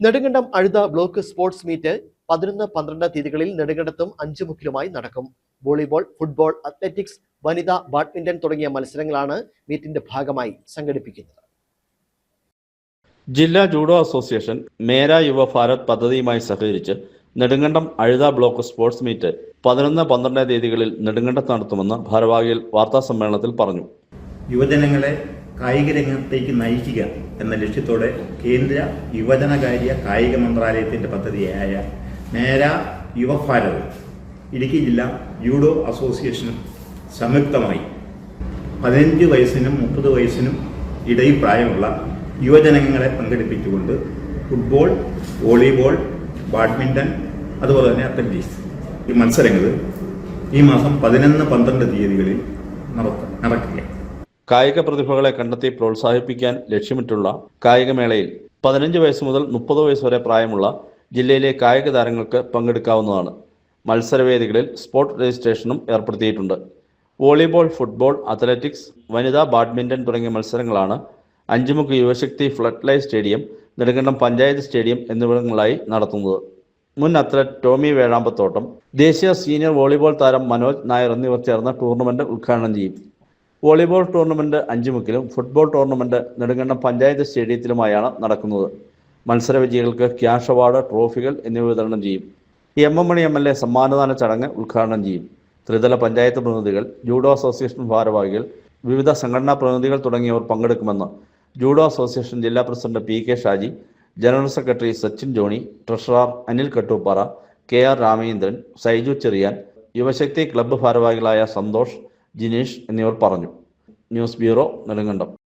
Nedumkandam Azhutha block sports meet പതിനൊന്ന് പന്ത്രണ്ട് തീയതികളിൽ നെടുങ്കണ്ടത്തും അഞ്ചുമുക്കിലുമായി നടക്കും. വോളിബോൾ ഫുട്ബോൾ അത്ലറ്റിക്സ് വനിതാ ബാഡ്മിന്റൺ തുടങ്ങിയ മത്സരങ്ങളാണ് മീറ്റിന്റെ ഭാഗമായി സംഘടിപ്പിക്കുന്നത്. ജില്ലാ ജൂഡോ അസോസിയേഷൻ മേര യുവ ഭാരത് പദ്ധതിയുമായി സഹകരിച്ച് Nedumkandam Azhutha block sports meet പതിനൊന്ന് പന്ത്രണ്ട് തീയതികളിൽ നെടുങ്കണ്ടത്ത് നടത്തുമെന്ന് ഭാരവാഹികൾ വാർത്താ സമ്മേളനത്തിൽ പറഞ്ഞു. യുവജനങ്ങളെ കായിക രംഗത്തേക്ക് നയിക്കുക എന്ന ലക്ഷ്യത്തോടെ കേന്ദ്ര യുവജനകാര്യ കായിക മന്ത്രാലയത്തിന്റെ പദ്ധതിയായ നേര യുവഭാരത് ഇടുക്കി ജില്ലാ ജൂഡോ അസോസിയേഷനും സംയുക്തമായി പതിനഞ്ച് വയസ്സിനും മുപ്പത് വയസ്സിനും ഇടയിൽ പ്രായമുള്ള യുവജനങ്ങളെ പങ്കെടുപ്പിച്ചുകൊണ്ട് ഫുട്ബോൾ വോളിബോൾ ബാഡ്മിന്റൺ അതുപോലെ തന്നെ അത്ലറ്റിക്സ് ഈ മത്സരങ്ങൾ ഈ മാസം പതിനൊന്ന് പന്ത്രണ്ട് തീയതികളിൽ നടക്കുകയാണ്. കായിക പ്രതിഭകളെ കണ്ടെത്തി പ്രോത്സാഹിപ്പിക്കാൻ ലക്ഷ്യമിട്ടുള്ള കായികമേളയിൽ പതിനഞ്ച് വയസ്സ് മുതൽ മുപ്പത് വയസ്സ് വരെ പ്രായമുള്ള ജില്ലയിലെ കായിക താരങ്ങൾക്ക് പങ്കെടുക്കാവുന്നതാണ്. മത്സരവേദികളിൽ സ്പോർട്സ് രജിസ്ട്രേഷനും ഏർപ്പെടുത്തിയിട്ടുണ്ട്. വോളിബോൾ ഫുട്ബോൾ അത്ലറ്റിക്സ് വനിതാ ബാഡ്മിന്റൺ തുടങ്ങിയ മത്സരങ്ങളാണ് Anchumukku Yuvashakthi flood light stadium Nedumkandam panchayat stadium എന്നിവിടങ്ങളിലായി നടത്തുന്നത്. മുൻ അത്ലറ്റ് ടോമി വേഴാമ്പത്തോട്ടം ദേശീയ സീനിയർ വോളിബോൾ താരം മനോജ് നായർ എന്നിവർ ചേർന്ന ടൂർണമെന്റ് ഉദ്ഘാടനം ചെയ്യും. വോളിബോൾ ടൂർണമെന്റ് അഞ്ചുമുക്കിലും ഫുട്ബോൾ ടൂർണമെന്റ് നെടുങ്കണ്ടം പഞ്ചായത്ത് സ്റ്റേഡിയത്തിലുമായാണ് നടക്കുന്നത്. മത്സര വിജയികൾക്ക് ക്യാഷ് അവാർഡ് ട്രോഫികൾ എന്നിവ വിതരണം ചെയ്യും. M M Mani M L A സമ്മാനദാന ചടങ്ങ് ഉദ്ഘാടനം ചെയ്യും. ത്രിതല പഞ്ചായത്ത് പ്രതിനിധികൾ ജൂഡോ അസോസിയേഷൻ ഭാരവാഹികൾ വിവിധ സംഘടനാ പ്രതിനിധികൾ തുടങ്ങിയവർ പങ്കെടുക്കുമെന്ന് ജൂഡോ അസോസിയേഷൻ ജില്ലാ president P K Shaji general secretary Sachin Johny treasurer Anil Kattooppara K R Ramachandran Saiju Cherian Yuvashakthi club ഭാരവാഹികളായ സന്തോഷ് ജിനീഷ് എന്നിവർ പറഞ്ഞു. News bureau Nedumkandam.